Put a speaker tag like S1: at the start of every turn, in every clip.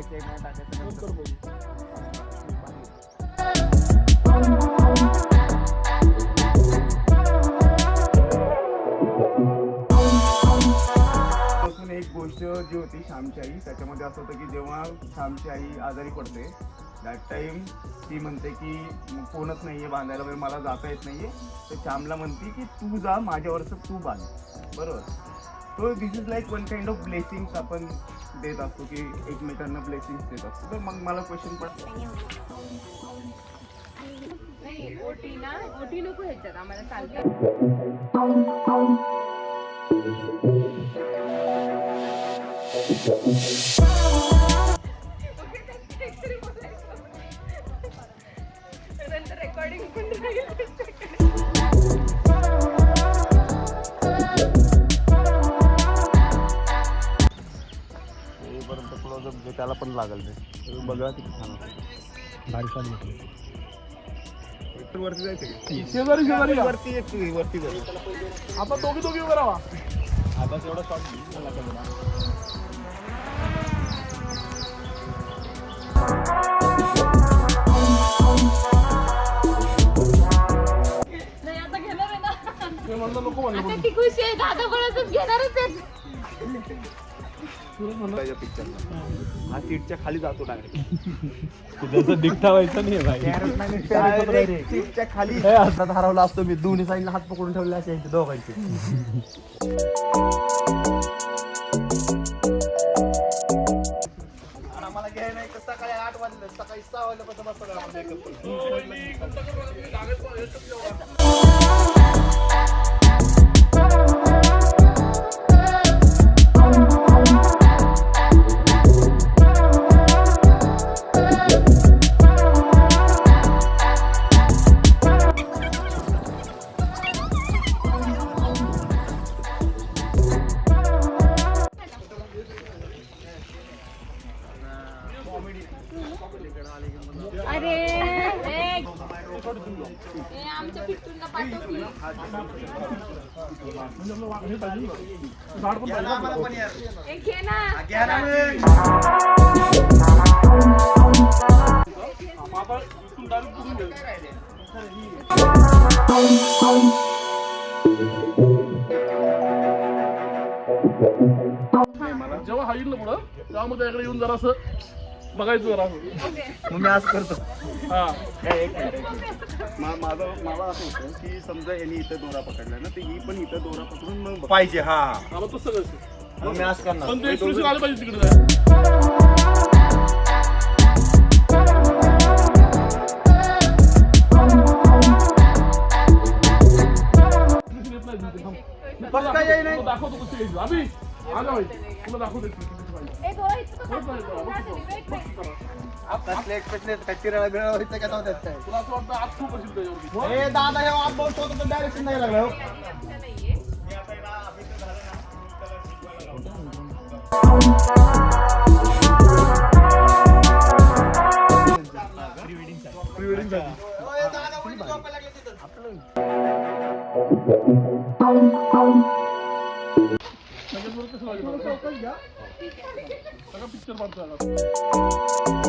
S1: टाकायचे नाही टाकायचे एक गोष्ट जी होती श्यामची आई त्याच्यामध्ये असं होतं की जेव्हा श्यामची आई आजारी पडते दॅट टाइम ती म्हणते की "मग कोणच नाहीये बांधायला वगैरे मला जाता येत नाहीये. तर श्यामला म्हणते की तू जा माझ्यावरचं तू बांध. बरोबर. तो this is like one kind of blessings आपण देत असतो की एकमेकांना ब्लेसिंग्स देत असतो. तर मग मला क्वेश्चन पण
S2: नाही ना ओटी ह्याच्यात रेकॉर्डिंग पण
S1: त्याला पण लागल ते. बघा किती छान वरती जायचं
S3: शेजारी शेजारी या.
S1: वरती एक वरती जाऊ
S3: आता दोघी दोघी राहा.
S1: आता तेवढा
S2: आता
S3: ती
S2: खुशी आहे दादा कोणाचंच घेणारच आहे
S1: पिक्चरला हा सीटच्या खाली जातो डायरेक्ट
S4: जसं दिखता व्हायचं नाही भाई.
S1: सीटच्या खाली.
S4: हातात हरवला असतो मी दोन्ही साईडला हात पकडून ठेवले असे दोघांचे.
S1: सकाळी आठ वाजले सकाळी सहा वाजल्यापासून
S2: आमच्या पिट्टूंना घे ना
S3: जेव्हा हा येईल ना. पुढं तेव्हा मग त्याकडे येऊन जरा असं बघायचं
S1: मग मी असं करतो.
S3: हा.
S1: हे एक मिनिट, एक मिनिट. मा- माझं मला असं होतं की समजा यांनी इथं दोरा पकडला ना तर ही पण इथं दोरा पकडून मग बघ.
S4: पाहिजे हा.
S3: आम्हाला
S4: मग मी असं करणार.
S3: पण ते एक्सप्रेशन आले पाहिजे तिकडे नाही
S4: काय येई
S3: दाखवतो- यायची. अभि, आलं. तुला दाखवतो.
S4: कसले काय चिराळा बिराळा व्हायचं का नव्हत्यात काय
S3: तुला असं वाटतं आज खूप असेल.
S4: ए दादा हे आप बोलतो तर डायरेक्शन नाही लागलं हो.
S3: त्याच्याबरोबर सगळा पिक्चर पाडतोय आता.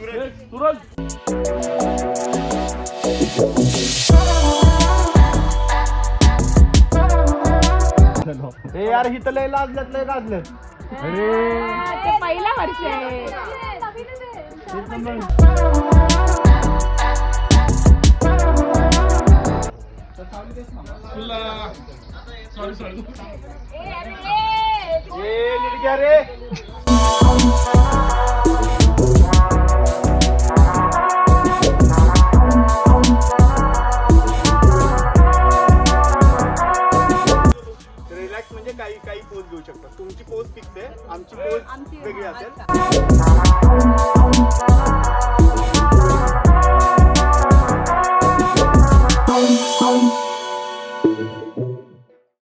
S3: ए, सूरज
S4: ए यार हिथं लय लाजल्यात लय लाजल्यात.
S2: ते पहिला वर्ष आहे.
S3: तुला रिलॅक्स म्हणजे
S2: काही काही पोज
S4: घेऊ शकतात तुमची पोज फिक्स आहे. आमची पोज वेगळी असेल.